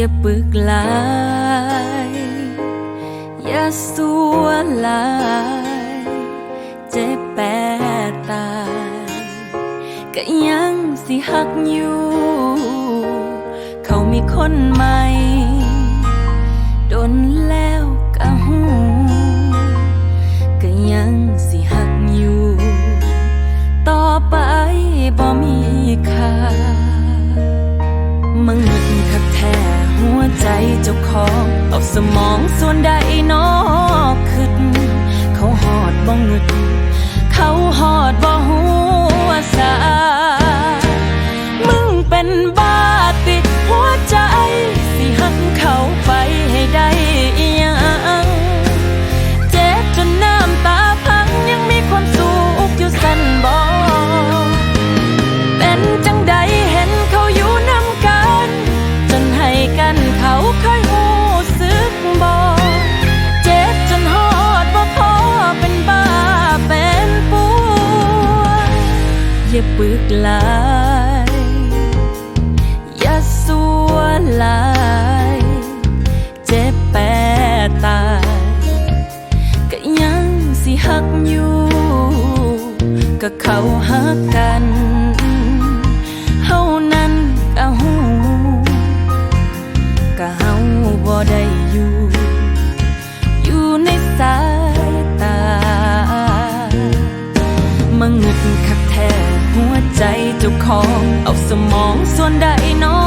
อย่าปึกลาย อย่าสัวลาย เจ็บแปดตายก็ยังสิหักอยู่ เขามีคนใหม่โดนแล้วก็หูก็ยังสิหักอยู่ ต่อไปบ่มีค่ามึง หัวใจเจ้าของ เอาสมองส่วนใดนอกขึ้น ปึกลายยาสัวลายเจ็บแปรตายก็ยังสิหักอยู่ก็เขาหัก จ้าของเอาสมองส่วนใดน้อ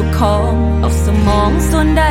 จ้าของเอาสมองส่วนใด